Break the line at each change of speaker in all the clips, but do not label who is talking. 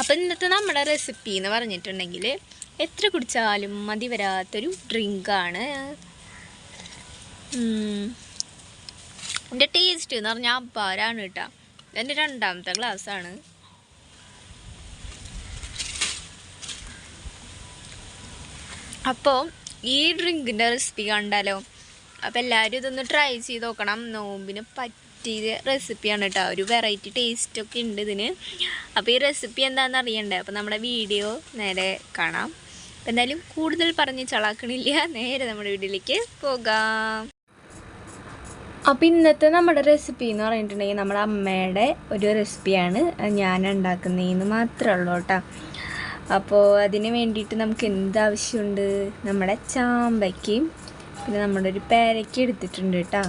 അപ്പം ഇന്നത്തെ നമ്മുടെ റെസിപ്പി എന്ന് പറഞ്ഞിട്ടുണ്ടെങ്കിൽ എത്ര കുടിച്ചാലും മതി വരാത്തൊരു ഡ്രിങ്കാണ് എന്റെ ടേസ്റ്റ് എന്ന് പറഞ്ഞാൽ അപ്പാരാണ് കേട്ടോ എന്റെ രണ്ടാമത്തെ ഗ്ലാസ്സാണ് അപ്പോൾ ഈ ഡ്രിങ്കിന്റെ റെസിപ്പി കണ്ടാലോ? അപ്പോൾ എല്ലാവരും ഇതൊന്ന് ട്രൈ ചെയ്ത് നോക്കണം. നോമ്പിന് പറ്റിയ റെസിപ്പിയാണ് കേട്ടോ ഒരു വെറൈറ്റി ടേസ്റ്റ് ഒക്കെ ഉണ്ട് ഇതിന്. അപ്പോൾ ഈ റെസിപ്പി എന്താണെന്ന് അറിയണ്ടേ? അപ്പോൾ നമ്മുടെ വീഡിയോ നേരെ കാണാം. അപ്പോൾ എന്തായാലും കൂടുതൽ പറഞ്ഞ് ചളാക്കണില്ല. നേരെ നമ്മുടെ വീട്ടിലേക്ക് പോകാം. അപ്പോൾ ഇന്നത്തെ നമ്മുടെ റെസിപ്പി എന്ന് പറഞ്ഞിട്ടുണ്ടെങ്കിൽ നമ്മുടെ അമ്മയുടെ ഒരു റെസിപ്പിയാണ് ഞാൻ ഉണ്ടാക്കുന്നതെന്ന് മാത്രമേ ഉള്ളൂ കേട്ടോ അപ്പോൾ അതിന് വേണ്ടിയിട്ട് നമുക്ക് എന്താവശ്യമുണ്ട് നമ്മുടെ ചാമ്പയ്ക്കയും പിന്നെ നമ്മുടെ ഒരു പേരയ്ക്ക എടുത്തിട്ടുണ്ട് കേട്ടോ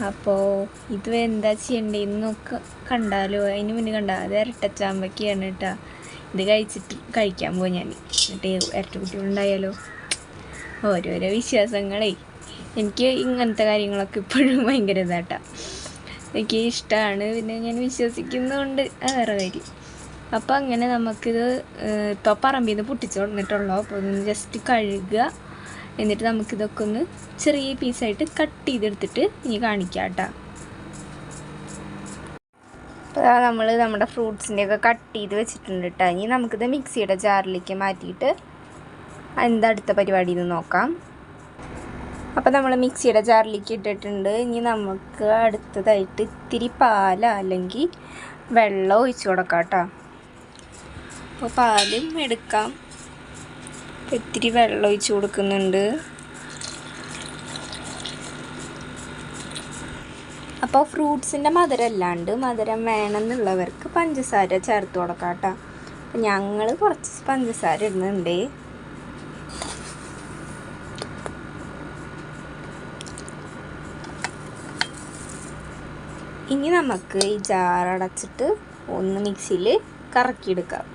അപ്പോൾ ഇത് എന്താ ചെയ്യണ്ടേ? നോക്ക കണ്ടാലോ? അതിന് മുന്നേ കണ്ട? അത് ഇരട്ടച്ചാമ്പക്കിയാണ് കേട്ടോ ഇത് കഴിച്ചിട്ട് കഴിക്കാൻ പോകും ഞാൻ എന്നിട്ട് ഇരട്ട കുട്ടികളുണ്ടായാലോ? ഓരോരോ വിശ്വാസങ്ങളേ. എനിക്ക് ഇങ്ങനത്തെ കാര്യങ്ങളൊക്കെ ഇപ്പോഴും ഭയങ്കര ഇതാട്ടാ എനിക്ക് ഇഷ്ടമാണ് പിന്നെ ഞാൻ വിശ്വസിക്കുന്നതുകൊണ്ട് വേറെ കാര്യം. അപ്പോൾ അങ്ങനെ നമുക്കിത് ഇപ്പോൾ പറമ്പിൽ നിന്ന് പൊട്ടിച്ച് കൊടുത്തിട്ടുള്ളൂ അപ്പോൾ ജസ്റ്റ് കഴുകുക എന്നിട്ട് നമുക്കിതൊക്കെ ഒന്ന് ചെറിയ പീസായിട്ട് കട്ട് ചെയ്തെടുത്തിട്ട് ഇനി കാണിക്കാം കേട്ടോ. അപ്പോൾ നമ്മൾ നമ്മുടെ ഫ്രൂട്ട്സിന്റെയൊക്കെ കട്ട് ചെയ്ത് വെച്ചിട്ടുണ്ട് കേട്ടോ. ഇനി നമുക്കിത് മിക്സിയുടെ ജാറിലേക്ക് മാറ്റിയിട്ട് എന്താ അടുത്ത പരിപാടി എന്ന് നോക്കാം. അപ്പോൾ നമ്മൾ മിക്സിയുടെ ജാറിലേക്ക് ഇട്ടിട്ടുണ്ട്. ഇനി നമുക്ക് അടുത്തതായിട്ട് ഇത്തിരി പാല അല്ലെങ്കിൽ വെള്ളം ഒഴിച്ചു കൊടുക്കാം കേട്ടോ. അപ്പോൾ പാലും എടുക്കാം. ഇത്തിരി വെള്ളം ഒഴിച്ച് കൊടുക്കുന്നുണ്ട്. അപ്പോൾ ഫ്രൂട്ട്സിന്റെ മധുരം അല്ലാണ്ട് മധുരം വേണമെന്നുള്ളവർക്ക് പഞ്ചസാര ചേർത്ത് കൊടുക്കാം കേട്ടോ ഞങ്ങൾ കുറച്ച് പഞ്ചസാര ഇടുന്നുണ്ട്. ഇനി നമുക്ക് ഈ ജാറടച്ചിട്ട് ഒന്ന് മിക്സിയിൽ കറക്കിയെടുക്കാം.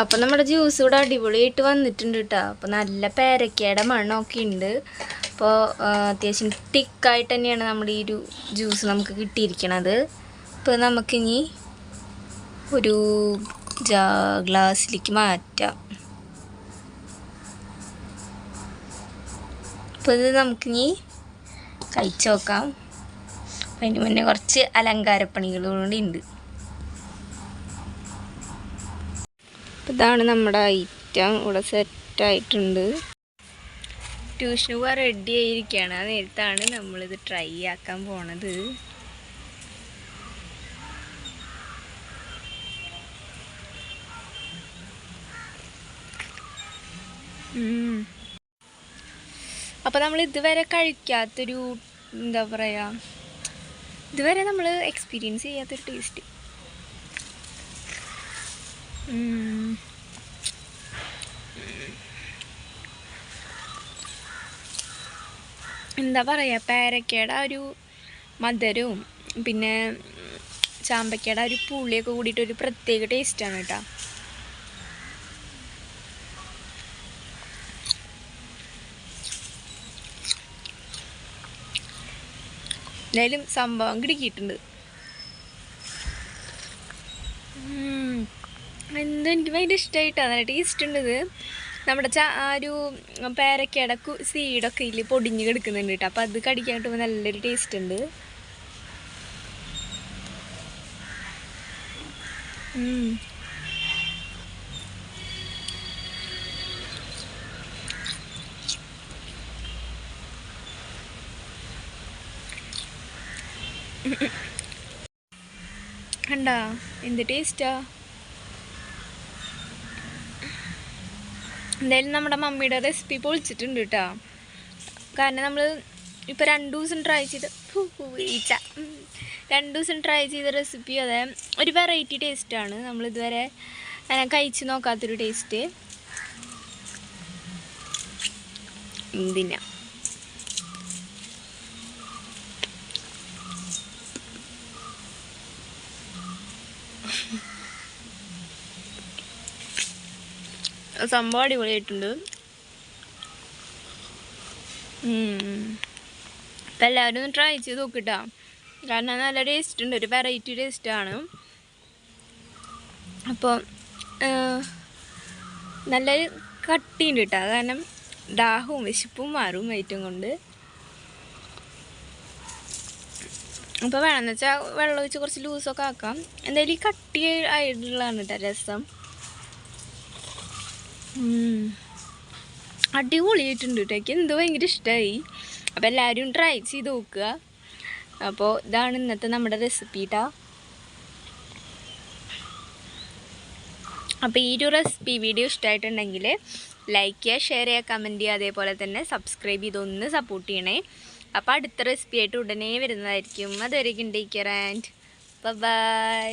അപ്പോൾ നമ്മുടെ ജ്യൂസ് ഇവിടെ അടിപൊളിയായിട്ട് വന്നിട്ടുണ്ട് കേട്ടോ അപ്പോൾ നല്ല പേരക്കയുടെ മണമൊക്കെ ഉണ്ട്. അപ്പോൾ അത്യാവശ്യം തിക്കായിട്ട് തന്നെയാണ് നമ്മുടെ ഈ ഒരു ജ്യൂസ് നമുക്ക് കിട്ടിയിരിക്കണത്. അപ്പോൾ നമുക്കിനി ഒരു ജാ ഗ്ലാസ്സിലേക്ക് മാറ്റാം. അപ്പോൾ ഇത് നമുക്കിനി കഴിച്ചു നോക്കാം. അപ്പം അതിന് മുന്നേ കുറച്ച് അലങ്കാരപ്പണികളും കൂടി ഉണ്ട്. ഇതാണ് നമ്മുടെ ഐറ്റം ഇവിടെ സെറ്റായിട്ടുണ്ട് ട്യൂഷന് പോകാൻ റെഡി ആയിരിക്കുകയാണ് ആ നേരത്താണ് നമ്മളിത് ട്രൈ ആക്കാൻ പോണത്. അപ്പോൾ നമ്മൾ ഇതുവരെ കഴിക്കാത്തൊരു എന്താ പറയുക ഇതുവരെ നമ്മൾ എക്സ്പീരിയൻസ് ചെയ്യാത്തൊരു ടേസ്റ്റ് എന്താ പറയുക പേരക്കയുടെ ഒരു മധുരവും പിന്നെ ചാമ്പയ്ക്കയുടെ ഒരു പുളിയൊക്കെ കൂടിയിട്ട് ഒരു പ്രത്യേക ടേസ്റ്റാണ് കേട്ടോ. എന്തായാലും സംഭവം കിടക്കിയിട്ടുണ്ട്. എന്താ എനിക്ക് ഭയങ്കര ഇഷ്ടമായിട്ടാണ് നല്ല ടേസ്റ്റ് ഉണ്ട് നമ്മുടെ ച ആ ഒരു പേരക്കയുടെ സീഡൊക്കെ ഇല്ല പൊടിഞ്ഞ് കിടക്കുന്നുണ്ട് കേട്ടോ. അപ്പോൾ അത് കടിക്കാൻ കിട്ടുമ്പോൾ നല്ലൊരു ടേസ്റ്റ് ഉണ്ട്. കണ്ടാ? എന്ത് ടേസ്റ്റാ എന്തായാലും നമ്മുടെ മമ്മിയുടെ റെസിപ്പി പൊളിച്ചിട്ടുണ്ട് കേട്ടോ കാരണം നമ്മൾ ഇപ്പോൾ രണ്ട് ദിവസം ട്രൈ ചെയ്ത് ഈച്ച. രണ്ട് ദിവസം ട്രൈ ചെയ്ത റെസിപ്പി അതെ ഒരു വെറൈറ്റി ടേസ്റ്റാണ് നമ്മളിതുവരെ കഴിച്ച് നോക്കാത്തൊരു ടേസ്റ്റ് എന്തിനാ സംഭവം അടിപൊളിയായിട്ടുണ്ട്. അപ്പം എല്ലാവരും ഒന്ന് ട്രൈ ചെയ്ത് നോക്കിട്ടാ കാരണം നല്ല ടേസ്റ്റ് ഉണ്ട് ഒരു വെറൈറ്റി ടേസ്റ്റാണ് അപ്പോൾ നല്ല കട്ടിയുണ്ട് കേട്ടോ കാരണം ദാഹവും വിശപ്പും മാറും ഏറ്റവും കൊണ്ട്. അപ്പോൾ വേണമെന്ന് വെച്ചാൽ വെള്ളം ഒഴിച്ച് കുറച്ച് ലൂസൊക്കെ ആക്കാം. എന്തായാലും ഈ കട്ടി ആയിട്ടുള്ളതാണ് കേട്ടോ രസം. അടിപൊളിയായിട്ടുണ്ട് കേട്ടോ എനിക്ക് എന്തോ ഭയങ്കര ഇഷ്ടമായി അപ്പോൾ എല്ലാവരും ട്രൈ ചെയ്ത് നോക്കുക. അപ്പോൾ ഇതാണ് ഇന്നത്തെ നമ്മുടെ റെസിപ്പി കേട്ടോ അപ്പോൾ ഈ ഒരു റെസിപ്പി വീഡിയോ ഇഷ്ടമായിട്ടുണ്ടെങ്കിൽ ലൈക്ക് ചെയ്യുക ഷെയർ ചെയ്യുക കമന്റ് ചെയ്യുക. അതേപോലെ തന്നെ സബ്സ്ക്രൈബ് ചെയ്തൊന്ന് സപ്പോർട്ട് ചെയ്യണേ. അപ്പോൾ അടുത്ത റെസിപ്പി ആയിട്ട് ഉടനെ വരുന്നതായിരിക്കും. അതുവരെയ്ക്കും ടേക്ക് ആൻഡ് ബൈ